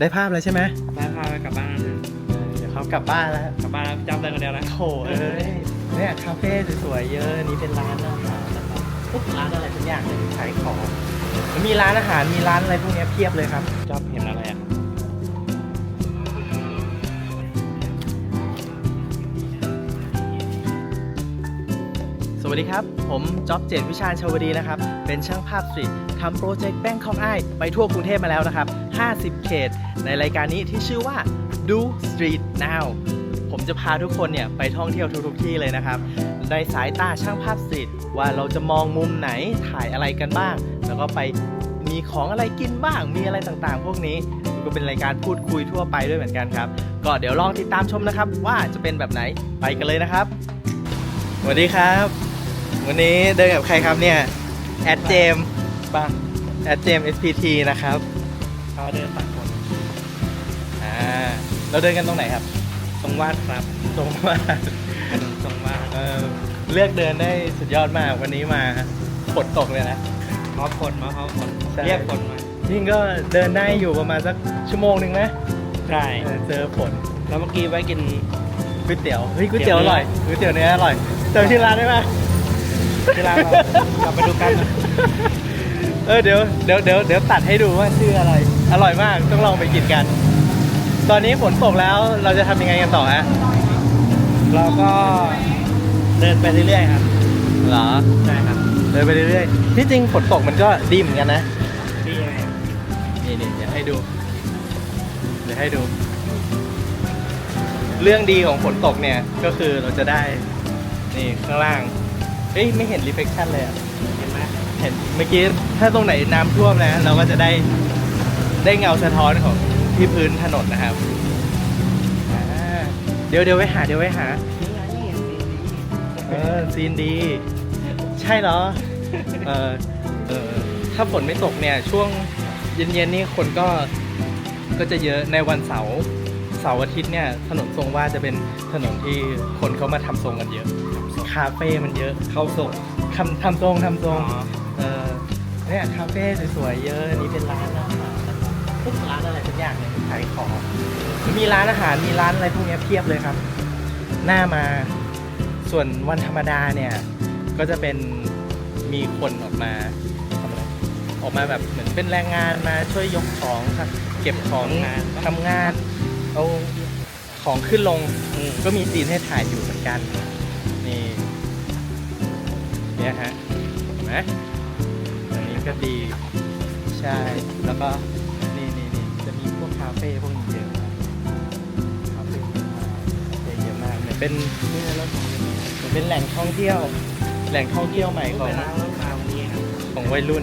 ได้ภาพแล้วใช่ไหมได้พาไปกลับบ้านแล้วนะเดี๋ยวเขากลับบ้านแล้ว กลับบ้านแล้วจำได้คนเดียวนะโถเอ้ยเนี่ยคาเฟ่สวยๆเยอะอันนี้เป็นร้านอาหารนะครับปุ๊บร้านอะไรสักอย่างหนึ่งขายของมันมีร้านอาหารมีร้านอะไรพวกเนี้ยเพียบเลยครับจอบเห็นอะไรอะสวัสดีครับ ผมจ๊อบเจตวิชาญชาวดีนะครับ เป็นช่างภาพสตรีททำโปรเจกต์แบงคอกไอไปทั่วกรุงเทพมาแล้วนะครับ 50 เขต ในรายการนี้ที่ชื่อว่า Do Street Now ผมจะพาทุกคนเนี่ยไปท่องเที่ยวทุกๆที่เลยนะครับในสายตาช่างภาพสตรีทว่าเราจะมองมุมไหนถ่ายอะไรกันบ้าง แล้วก็ไปมีของอะไรกินบ้าง มีอะไรต่างๆ พวกนี้มันก็เป็นรายการพูดคุยทั่วไปด้วยเหมือนกันครับ ก็เดี๋ยวลองติดตามชมนะครับ ว่าจะเป็นแบบไหนไปกันเลยนะครับสวัสดีครับ วันนี้เดินกับใครครับเนี่ยแอดเจมบ้างแอดเจม SPT นะครับ เขาเดินตัดคนอ่าเราเดินกันตรงไหนครับ ตรงวาดครับ ตรงว่าถนนตรงวาดเออเลือกเดินได้สุดยอดมากวันนี้มาฝนตกเลยนะมอบคนมาเขาคนใช่ เรียกคนมายิ่งก็เดินได้อยู่ประมาณสักชั่วโมงหนึ่งนะใช่เออเจอฝนแล้วเมื่อกี้ไว้กิน ก๋วยเตี๋ยวเฮ้ยก๋วยเตี๋ยวอเตี๋ยวร่อยก๋วยเตี๋ยวเนื้ออร่อยจำชื่อร้านได้ไหม ที่ร้านเรากลับไปดูกันนะ เออเดี๋ยวเดี๋ยวเดี๋ยวเดี๋ยวตัดให้ดูว่าชื่ออะไร อร่อยมากต้องลองไปกินกัน ตอนนี้ฝนตกแล้วเราจะทำยังไงกันต่อฮะเราก็เดินไปเรื่อยๆครับเหรอใช่ครับเดินไปเรื่อยๆที่จริงฝนตกมันก็ดีเหมือนกันนะที่ยังไงอะนี่นี่เดี๋ยวให้ดูเดี๋ยวให้ดู เรื่องดีของฝนตกเนี่ยก็คือเราจะได้นี่ข้างล่างเอ้ยไม่เห็นรีเฟ c ชันเลยอะ เห็นเมื่อกี้ถ้าตรงไหนน้ำท่วมนะ เราก็จะได้ได้เงาสะท้อนของที่พื้นถนนนะครับอ่าเดี๋ยวเดี๋ยวไว้หาเดี๋ยวไว้หา เออซีนดี ใช่เหรอ เออเออถ้าฝนไม่ตกเนี่ย ช่วงเย็นๆนี่คนก็ก็จะเยอะในวันเสาร์เสาร์อาทิตย์เนี่ย ถนนทรงว่าดจะเป็นถนนที่คนเขามาทำทรงกันเยอะ คาเฟ่มันเยอะ เข้าส่งทำทำทรงทำทรง เนี่ยคาเฟ่สวยๆเยอะอันนี้เป็นร้านอาหารนะครับพวกร้านอะไรสักอย่างเนี่ยขายของมีร้านอาหารมีร้านอะไรพวกนี้เพียบเลยครับ หน้ามาส่วนวันธรรมดาเนี่ยก็จะเป็นมีคนออกมาทำอะไรออกมาแบบเหมือนเป็นแรงงานมาช่วยยกของครับเก็บของทำงานทำงานเอาของขึ้นลงก็มีซีนให้ถ่ายอยู่เหมือนกันนี่เนี่ยฮะเห็นไหม อันนี้ก็ดี ใช่ แล้วก็นี่นี่นี่จะมีพวกคาเฟ่พวกนี้เยอะมากคาเฟ่เยอะมากคาเฟ่เยอะมากเหมือนเป็นนี่รถของเหมือนเป็นแหล่งท่องเที่ยว แหล่งท่องเที่ยวใหม่ของไปล้างรถมาวันนี้ครับของวัยรุ่น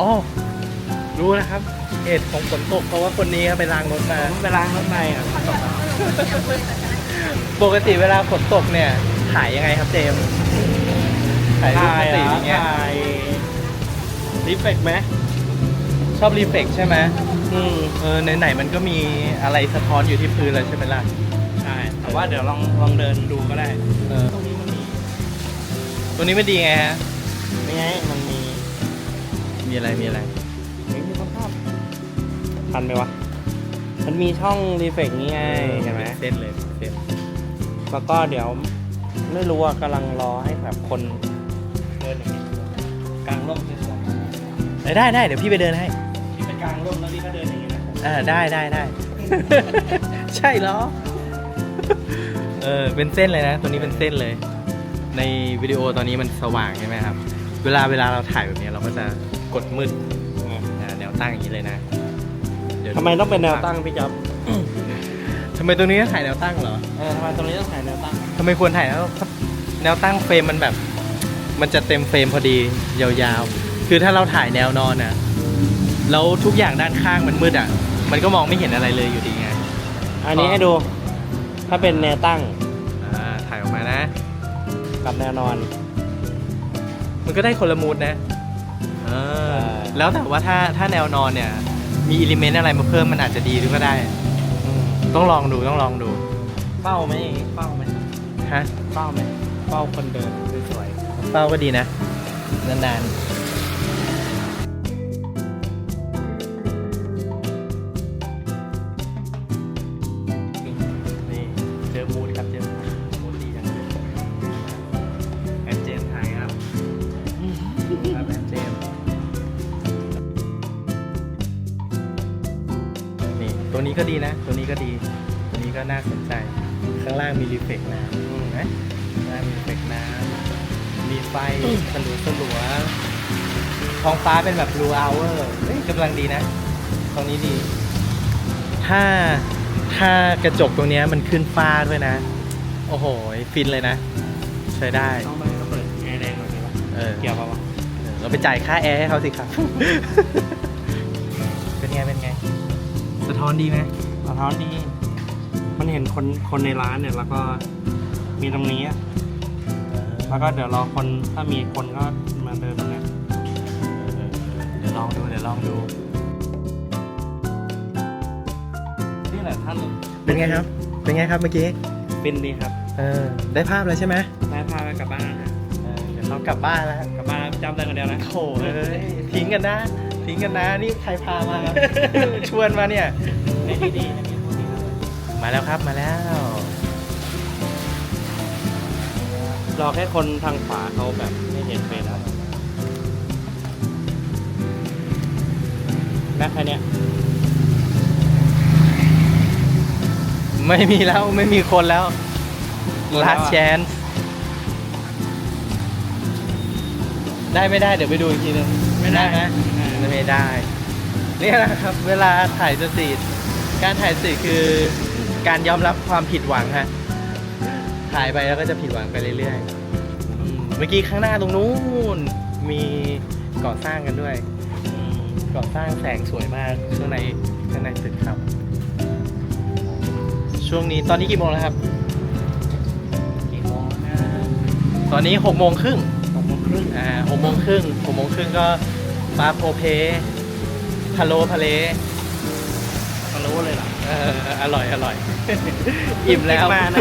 อ๋อรู้นะครับเหตุของฝนตกเพราะว่าคนนี้ไปล้างรถมาผมไปล้างรถใหม่อะปกติเวลาฝนตกเนี่ยถ่ายยังไงครับเจมส์ถ่ายรูปถ่ายสตรีทอะอย่างเงี้ยถ่าย รีเฟกไหมชอบรีเฟกใช่ไหมอืมเออไหนๆมันก็มีอะไรสะท้อนอยู่ที่พื้นแล้วใช่ไหมล่ะ ใช่ แต่ว่าเดี๋ยวลองลองเดินดูก็ได้ เออ ตรงนี้มันมีตัวนี้ไม่ดีไงฮะนี่ไงมันมีมีอะไรมีอะไร เฮ้ยมีคนชอบทันไหมวะ มันมีช่องรีเฟกนี่ไงเห็นไหม เส้นเลยเส้นแล้วก็เดี๋ยวไม่รู้ว่ากำลังรอให้แบบคนเดินอย่างนี้กลางร่มสวยเออ ได้ได้เดี๋ยวพี่ไปเดินให้ๆที่เป็นกลางร่มแล้วนี่ก็เดินอย่างนี้นะอ่าได้ได้ได้ ใช่เหรอ เออเป็นเส้นเลยนะ ตัวนี้เป็นเส้นเลย ในวิดีโอตอนนี้มันสว่างใช่ไหมครับ เวลาเวลาเราถ่ายแบบนี้เราก็จะกดมืดอ่าแนวตั้งอย่างนี้เลยนะเดี๋ยวทำไมต้องเป็นแนวตั้งพี่จ๊อบทำไมตรงนี้ต้องถ่ายแนวตั้งเหรอเออทำไมตรงนี้ต้องถ่ายแนวตั้งทำไมควรถ่ายแนวแนวตั้งเฟรมมันแบบ มันจะเต็มเฟรมพอดียาวๆ คือถ้าเราถ่ายแนวนอนน่ะแล้วทุกอย่างด้านข้างมันมืดอะมันก็มองไม่เห็นอะไรเลยอยู่ดีไง อันนี้ให้ดู ถ้าเป็นแนวตั้งอ่าถ่ายออกมานะ กับแนวนอน มันก็ได้คนละมูดนะเออใช่แล้วแต่ว่าถ้าถ้าแนวนอนเนี่ย มีอิเลเมนต์อะไรมาเพิ่มมันอาจจะดีด้วยก็ได้ ต้องลองดูต้องลองดู เป้าไหมอย่างงี้เป้าไหมฮะ เป้าไหมเป้าคนเดินสวยเป้าก็ดีนะ นานๆ นี้ก็น่าสนใจ ข้างล่างมีรีเฟกน้ำเห็นไหมข้างล่างมีรีเฟกน้ำมีไฟสลัวสลัวๆท้องฟ้าเป็นแบบ blue hour เฮ้ยกำลังดีนะ ตรงนี้ดี ถ้าถ้ากระจกตรงเนี้ยมันขึ้นฟ้าด้วยนะ โอ้โห ฟินเลยนะ ใช้ได้ ต้องไปก็เปิดแอร์แรงกว่านี้ปะเออ เกี่ยวปะวะเราไปจ่ายค่าแอร์ให้เขาสิครับ เป็นไง เป็นไง สะท้อนดีไหมสะท้อนดีมัน เห็นคนคนในร้านเนี่ย แล้วก็มีตรงนี้อะแล้วก็เดี๋ยวรอคนถ้ามีคนก็มาเดินตรงเนี้ยเดี๋ยวลองดูเดี๋ยวลองดูนี่แหละท่านเป็นไงครับ เป็นไงครับเมื่อกี้ฟินดีครับเออได้ภาพแล้วใช่ไหมได้พาไปกลับบ้านนะเออเดี๋ยวเรากลับบ้านแล้วกลับบ้านแล้วจำได้คนเดียวนะ โถเอ้ยทิ้งกันนะ ทิ้งกันนะ นี่ใครพามาครับ ชวนมาเนี่ยในที่ดีนะ มีผู้ดีเลยมาแล้วครับมาแล้ว รอแค่คนทางขวาเขาแบบไม่เห็นเฟซแล้วนะแค่เนี้ยไม่มีแล้วไม่มีคนแล้ว last chance ได้ไม่ได้เดี๋ยวไปดูอีกทีนึงไม่ได้นะไม่ได้เนี่ยนะครับ เวลาถ่ายสตรีทการถ่ายสตรีทคือ การยอมรับความผิดหวังฮะถ่ายไปแล้วก็จะผิดหวังไปเรื่อยๆอืมเมื่อกี้ข้างหน้าตรงนู้นมีก่อสร้างกันด้วยก่อสร้างแสงสวยมากข้างในข้างในตึกครับ ช่วงนี้ตอนนี้กี่โมงแล้วครับ กี่โมงนะตอนนี้หกโมงครึ่ง หกโมงครึ่งอ่าหกโมงครึ่งหกโมงครึ่งก็ปลาโพเพพะโลพะเลก็รู้เลยเหรอเอออร่อยอร่อย อิ่มแล้วอิ่มมานะ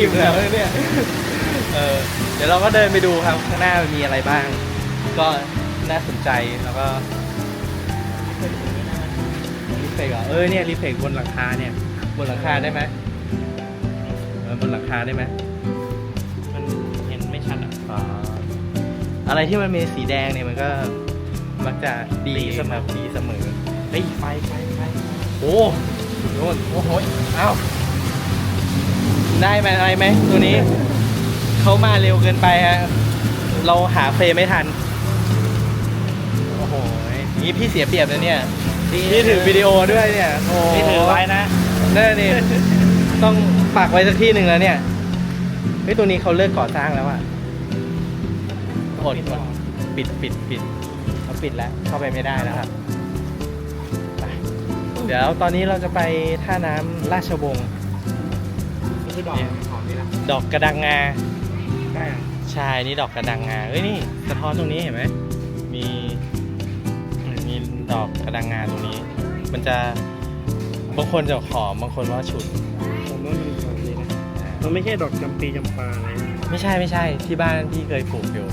อิ่มแล้วเนี่ยเออเดี๋ยวเราก็เดินไปดูครับข้างหน้ามันมีอะไรบ้าง ก็น่าสนใจแล้วก็รีเฟกเหรอเออเนี่ยรีเฟกบนหลังคาเนี่ยบนหลังคาได้ไหมเออบนหลังคาได้ไหมมันเห็นไม่ชัดอะอ่าอะไรที่มันมีสีแดงเนี่ยมันก็มักจะดีดีเสมอดีเสมอเฮ้ยไฟไฟไฟโอ้ โน่นโอ้โหเอ้าได้ไหมอะไรไหมตัวนี้ เขามาเร็วเกินไปฮะเราหาเฟรมไม่ทัน โอ้โหนี่พี่เสียเปรียบนะเนี่ยพี่ถือวิดีโอด้วยเนี่ยโอ้โหนี่ถือไว้นะนั่นนี่ต้องฝากไว้สักที่หนึ่งแล้วเนี่ยเฮ้ยตัวนี้เขาเลิกก่อสร้างแล้วอะอดอดปิดปิดปิดเขาปิดแล้วเข้าไปไม่ได้แล้วครับไป เดี๋ยวตอนนี้เราจะไปท่าน้ำราชวงศ์นี่คือดอกหอมดีละดอกกระดังงาได้อะใช่นี่ดอกกระดังงาเอ้ยนี่สะท้อนตรงนี้เห็นไหมมีมีดอกกระดังงาตรงนี้ มันจะบางคนจะหอมบางคนว่าฉุนผมว่ามันหอมดีนะมันไม่ใช่ดอกจำปีจำปาอะไรนะไม่ใช่ไม่ใช่ที่บ้านที่เคยปลูกอยู่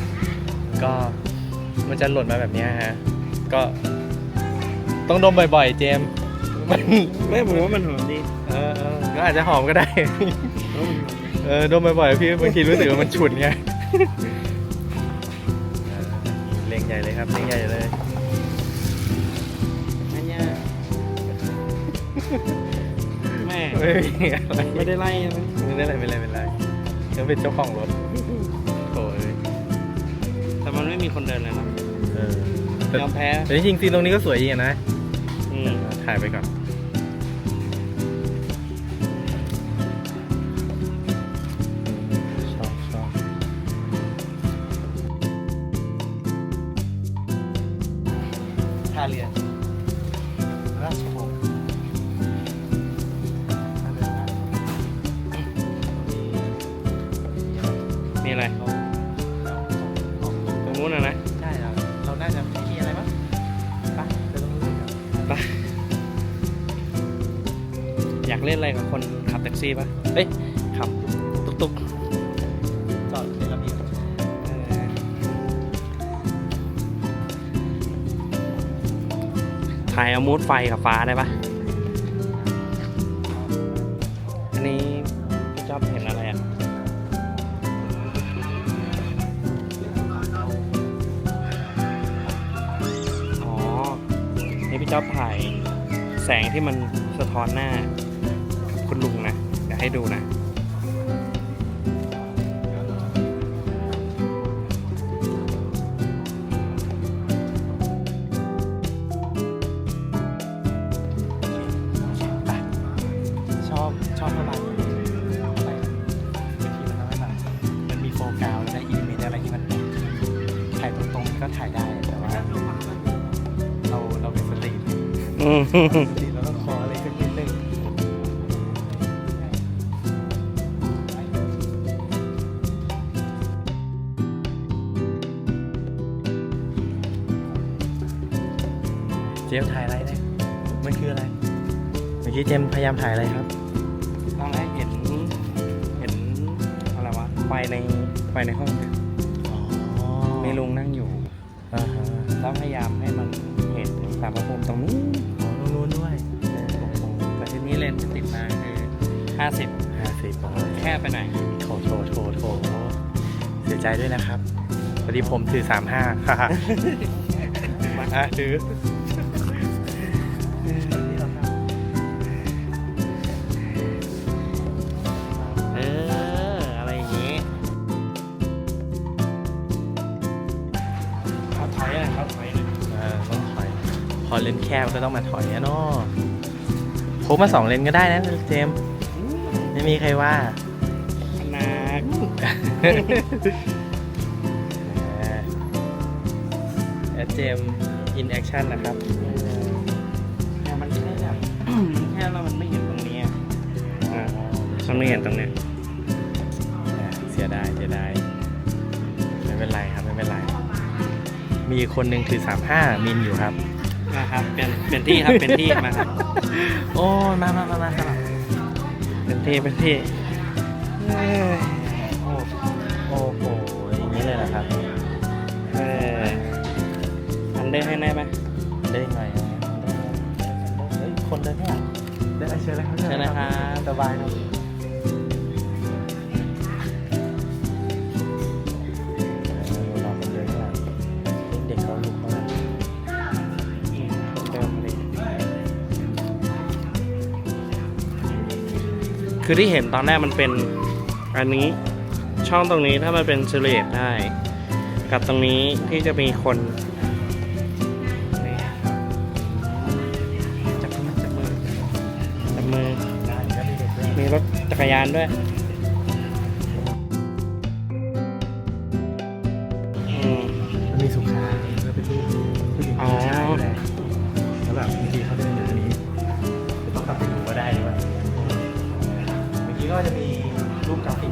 ก็มันจะหล่นมาแบบเนี้ยฮะก็ต้องดมบ่อยๆ เจมส์ มันไม่ผมว่ามันหอมดีเออเออก็อาจจะหอมก็ได้เพราะมันหอมดีเออดมบ่อยๆพี่บางทีรู้สึกว่ามันฉุนไงเออเล่งใหญ่เลยครับเล่งใหญ่เลยอันเนี้ยแม่ไม่มีอะไรไม่ได้ไล่นะไม่ได้อะไรไม่ได้ไม่ได้เขาเป็นเจ้าของรถโอ้ยแต่มันไม่มีคนเดินเลยนะเออแต่ยอมแพ้แต่จริงๆซีนตรงนี้ก็สวยจริงอะนะ อืม ถ่ายไปก่อน ซี่ปะเอ้ยขับตุกตุกจอดในระเบียงเออถ่ายเอามูดไฟกับฟ้าได้ปะอันนี้พี่ชอบเห็นอะไรอะอ๋อ นี่พี่จ๊อบถ่ายแสงที่มันสะท้อนหน้า ให้ดูนะไปชอบชอบเข้ามาไปบางทีมันทำให้แบบมันมีโฟกัสแล้วได้อินเมจอะไรที่มันถ่ายตรงๆก็ถ่ายได้แต่ว่าเราเราเป็นสตรีท เมื่อกี้เจมส์พยายามถ่ายอะไรครับตอนแรกเห็นเห็นอะไรวะไฟในไฟในห้องเนี่ยอ๋อมีลุงนั่งอยู่อ่าฮะแล้วพยายามให้มันเห็นสารพระภูมิตรงนู้นอ๋อตรงนู้นด้วยแต่ทีนี้เลนส์ที่ติดมาคือ50ห้าสิบแค่ไปไหนโถโถโถโถเสียใจด้วยนะครับพอดีผมถือสามห้าอะถือ เลนส์แคบก็ต้องมาถอยอะเนาะพกมาสองเลนส์ก็ได้นะเจมส์ไม่มีใครว่าขนาดแอดเจมอินแอคชั่นนะครับเนี่ยมันแค่แบบแค่เรามันไม่เห็นตรงนี้อะอะมันไม่เห็นตรงเนี้ยเสียดายเสียดายไม่เป็นไรครับไม่เป็นไรมีคนหนึ่งถือ 35 มิลอยู่ครับนะ ครับเป็นเป็นที่ครับเป็นที่มาครับโอ้ยมามามามาสลับเป็นที่เป็นที่เอ้ยโอ้โอ้โหอย่างนี้เลยเหรอครับเอออันเดอร์ให้ได้ไหมได้ไงอะเฮ้ยคนเดินข้างหลังได้เชิญเลยครับเชิญเลยครับสบายครับ คือที่เห็นตอนแรกมันเป็นอันนี้ช่องตรงนี้ถ้ามันเป็นเฉลียได้ กับตรงนี้ที่จะมีคนนี่จับมือจับมือจับมือได้ก็มีเด็กด้วยมีรถจักรยานด้วยอืมมันมีสุขาแล้วเป็นที่ผู้หญิงอ๋อผู้ชายอยู่แล้วแล้วแบบบางทีเขาเดินอยู่ ก็จะมีรูปกราฟิก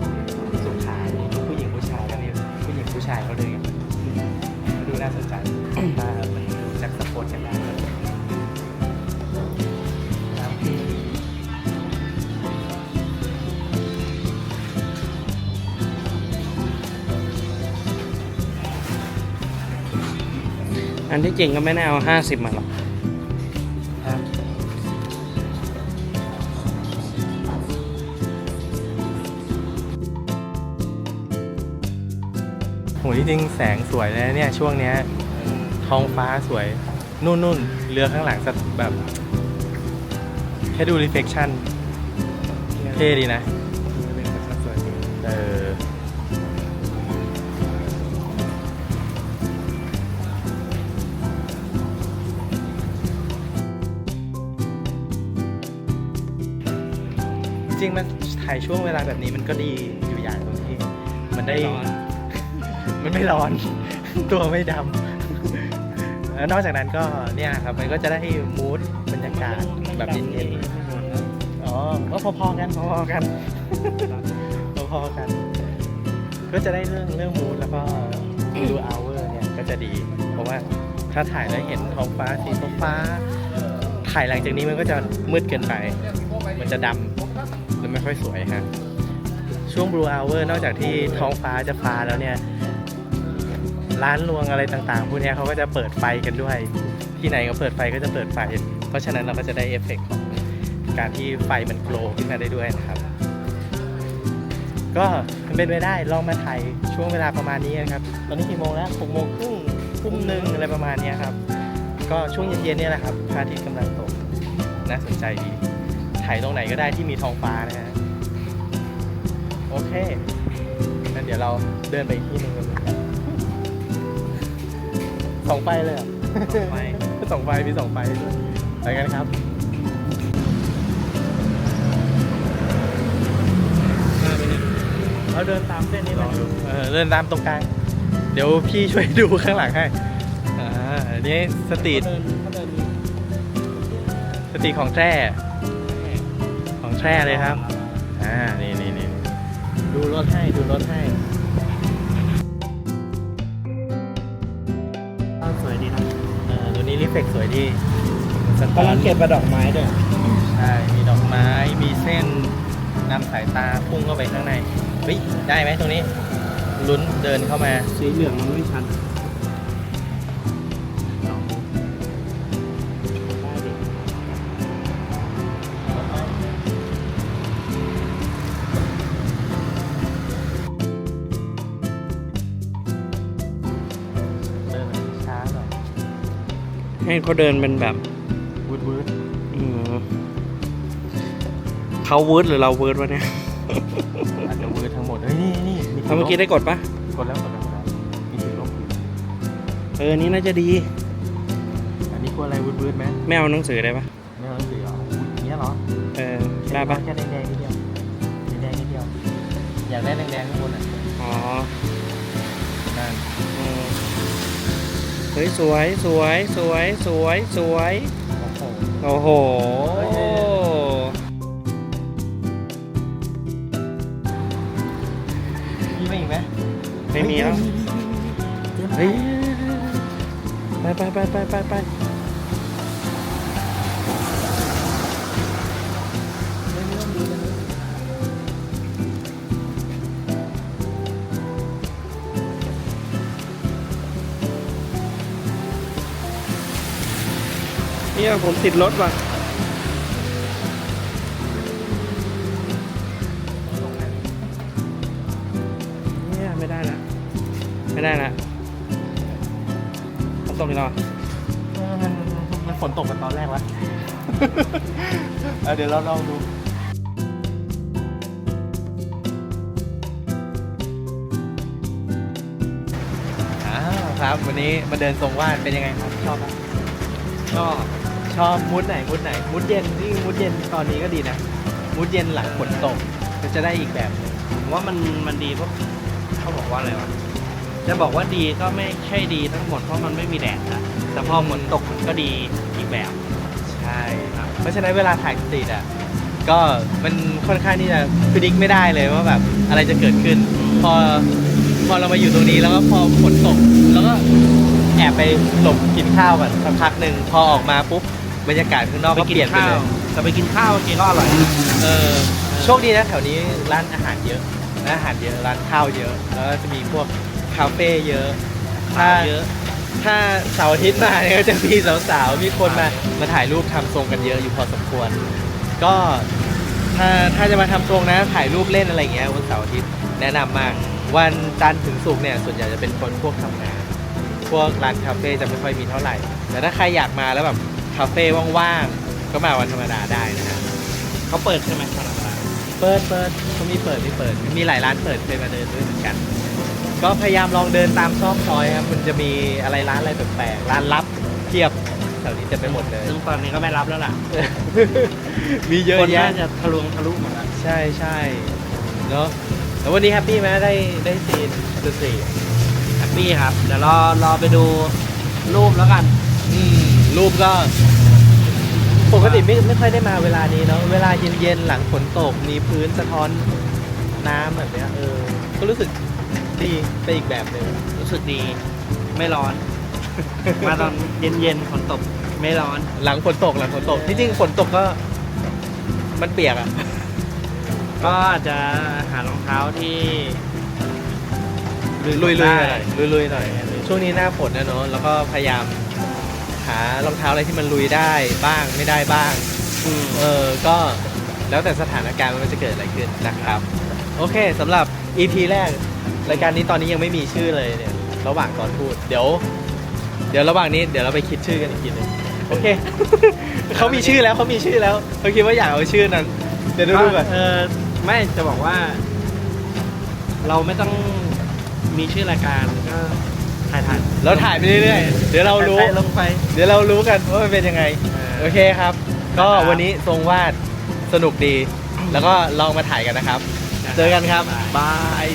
สุขารูปผู้หญิงผู้ชายแล้วมีผู้หญิงผู้ชายเขาเดินกันก็ดูน่าสนใจถ้ามันจักสปอร์ตกันได้อันที่จริงก็ไม่น่าเอาห้าสิบมาหรอก จริงๆแสงสวยเลยนะเนี่ยช่วงเนี้ยท้องฟ้าสวยนู่นนู่นเรือข้างหลังจะแบบ แค่ดูรีเฟ c ชั่นเท่ดีนะเออจริงๆมันถ่ายช่วงเวลาแบบนี้มันก็ดีอยู่อย่างตรงที่ มันได้ไมันไม่ร้อน ตัวไม่ดำแล้วนอกจากนั้นก็เนี่ยครับมันก็จะได้มูดบรรยากาศแบบเย็นๆอ๋อก็พอๆกันพอๆกันพอๆกัน ก็จะได้เรื่องเรื่องมูดแล้วก็ดูอเวอร์เนี่ยก็จะดี เพราะว่าถ้าถ่ายแล้วเห็นท้องฟ้าสีฟ้า ถ่ายหลังจากนี้มันก็จะมืดเกินไป มันจะดำแล้วไม่ค่อยสวยฮะช่วง blue hour นอกจากที่ท้องฟ้าจะฟ้าแล้วเนี่ย ร้านรวงอะไรต่างๆ พวกนี้เขาก็จะเปิดไฟกันด้วย ที่ไหนก็เปิดไฟก็จะเปิดไฟ เพราะฉะนั้นเราก็จะได้เอฟเฟกต์ของการที่ไฟมันโกลว์ขึ้นมาได้ด้วยนะครับ ก็เป็นไปได้ลองมาถ่ายช่วงเวลาประมาณนี้นะครับ ตอนนี้กี่โมงแล้วหกโมงครึ่งทุ่มหนึ่งอะไรประมาณนี้ครับ ก็ช่วงเย็นๆเนี่ยแหละครับพระอาทิตย์กำลังตกน่าสนใจดี ถ่ายตรงไหนก็ได้ที่มีท้องฟ้านะฮะ โอเคงั้นเดี๋ยวเราเดินไปอีกที่หนึ่งกันเลย สองไฟเลยเหรอไปสองไฟมีสองไฟด้วยไปกันครับเราเดินตามเส้นนี้ไปเออเดินตามตรงกลาง เดี๋ยวพี่ช่วยดูข้างหลังให้ อ่าอันนี้สตรีทเดินเขาเดินสตรีทของแท้ของแท้เลยครับ อ่า นี่นี่นี่ดูรถให้ ดูรถให้ ฟกสวยดีสะท้กำอลันงเก็บประดอกไม้ด้วย ใช่มีดอกไม้ มีเส้นนำสายตาพุ่งเข้าไปข้างในเฮ้ยได้ไหมตรงนี้ลุ้นเดินเข้ามา สีเหลืองมันไม่ชัดได้ เขาเดินเป็นแบบวืดวืดอืมเขาวืดหรือเราวืดวะเนี่ยอาจจะวืดทั้งหมดเฮ้ยนี่นี่มีเอาเมื่อกี้ได้กดปะกดแล้วกดแล้วกดแล้วมีถือลบเออนี่น่าจะดี อันนี้กลัวอะไรวืดวืดไหมไม่เอาหนังสือได้ปะไม่เอาหนังสือเหรออุ๊ยอย่างเงี้ยเหรอเออได้ปะแค่แดงๆนิดเดียวแดงๆนิดเดียวอยากได้แดงๆข้างบนอะอ๋อนั่นอืมเฮ้ยสวยสวยสวยสวยสวยโอ้โหโอ้โหเฮ้ยเฮ้ยเฮ้ยมีไหมอีกไหมไม่มีแล้วเฮ้ยไปไปไปไปไปไป เนี่ยผมติดรถว่ะเนี่ยไม่ได้ละไม่ได้ละผมตกอีกแล้วอะมันมันฝนตกกันตอนแรกวะเอาเดี๋ยวเราลองดูอ้าวครับวันนี้มาเดินทรงว่านเป็นยังไงครับชอบไหมก็ ชอบมุดไหนมุดไหนมุดเย็นที่มุดเย็นตอนนี้ก็ดีนะ มุดเย็นหลังฝนตกก็จะได้อีกแบบหนึงผมว่ามันมันดีเพราะเขาบอกว่าอะไรวะจะบอกว่าดีก็ไม่ใช่ดีทั้งหมดเพราะมันไม่มีแดดนะแต่พอฝนตกมันก็ดีอีกแบบใช่ครับเพราะฉะนั้นเวลาถ่ายสตรีทอะก็มันค่อนข้างที่จะพิจิกไม่ได้เลยว่าแบบอะไรจะเกิดขึ้น พอพอเรามาอยู่ตรงนี้แล้วก็พอฝนตกแล้วก็แอบไปหลบกินข้าวกันสักพักหนึ่งพอออกมาปุ๊บ บรรยากาศข้างนอกไปก็กิเปลี่ยนไปข้าเลวยแต่ไปกินข้าวกินก็อร่อยนะเออโชคดีนะแถวนี้ร้านอาหารเยอะร้านอาหารเยอะร้านข้าวเยอะแล้วก็จะมีพวกคาเฟ่เยอะถ้าเยอะถ้าเสาร์อาทิตย์มาเนี่ยก็จะมีสาวๆมีคนมามาถ่ายรูปทำทรงกันเยอะอยู่พอสมควร ก็ถ้าถ้าจะมาทำทรงนะถ่ายรูปเล่นอะไรอย่างเงี้ยวันเสาร์อาทิตย์แนะนำมาก วันจันทร์ถึงศุกร์เนี่ยส่วนใหญ่จะเป็นคนพวกทำงาน พวกร้านคาเฟ่จะไม่ค่อยมีเท่าไหร่ แต่ถ้าใครอยากมาแล้วแบบ คาเฟ่ว่างๆ ก็มาวันธรรมดาได้นะฮะเขาเปิดใช่ไหมธรรมดาเปิดเปิดเขามีเปิดมีเปิด มีหลายร้านเปิดเคยมาเดินด้วยเหมือนกัน ก็พยายามลองเดินตามซอกซอยครับ มันจะมีอะไรร้านอะไรแปลกๆ ร้านลับเทียบแถวนี้จะไปหมดเลย ซึ่งตอนนี้ก็ไม่รับแล้วล่ะ มีเยอะคนแยะ น่าจะทะลวงทะลุหมดแล้วใช่ใช่เนาะแล้ววันนี้แฮปปี้ไหมได้ได้ซีนดูสิแฮปปี้ครับ เดี๋ยวรอรอไปดูรูปแล้วกัน อืม รูปก็ปกติไม่ไม่ค่อยได้มาเวลานี้เนาะเวลาเย็นๆหลังฝนตกมีพื้นสะท้อนน้ำแบบเนี้ยเออ ก็รู้สึกดีไปอีกแบบหนึ่งรู้สึกดีไม่ร้อน มาตอนเย็นเย็นๆฝนตกไม่ร้อน หลังฝนตกหลังฝนตกที่จริงฝนตกก็ มันเปียกอะ ก็อาจจะหารองเท้าที่ลุยลุยๆหได้น่อยลุยลุยๆหน่อย ช่วงนี้หน้าฝนนะเนาะแล้วก็พยายาม หารองเท้าอะไรที่มันลุยได้บ้างไม่ได้บ้างอืมเออ ก็แล้วแต่สถานการณ์มันจะเกิดอะไรขึ้นนะครับ โอเคสำหรับ EP แรก รายการนี้ตอนนี้ยังไม่มีชื่อเลยเนี่ย ระหว่างตอนพูด เดี๋ยว เดี๋ยวระหว่างนี้เดี๋ยวเราไปคิดชื่อกันอีกทีหนึงโอเค เขามีชื่อแล้วเขามีชื่อแล้วเขาคิดว่าอยากเอาชื่อนั้น เดี๋ยวดูดูก่อน เออไม่จะบอกว่า เราไม่ต้องมีชื่อรายการก็ ถ่ายถ่ายเราถ่ายไปเรื่อยๆ เดี๋ยวเรารู้ถ่ยๆลงไป เดี๋ยวเรารู้กันว่ามันเป็นยังไงเออโอเคครับ ก็นะครับวันนี้ทรงวาดสนุกดี แล้วก็ลองมาถ่ายกันนะครับ เจอกันครับ บาย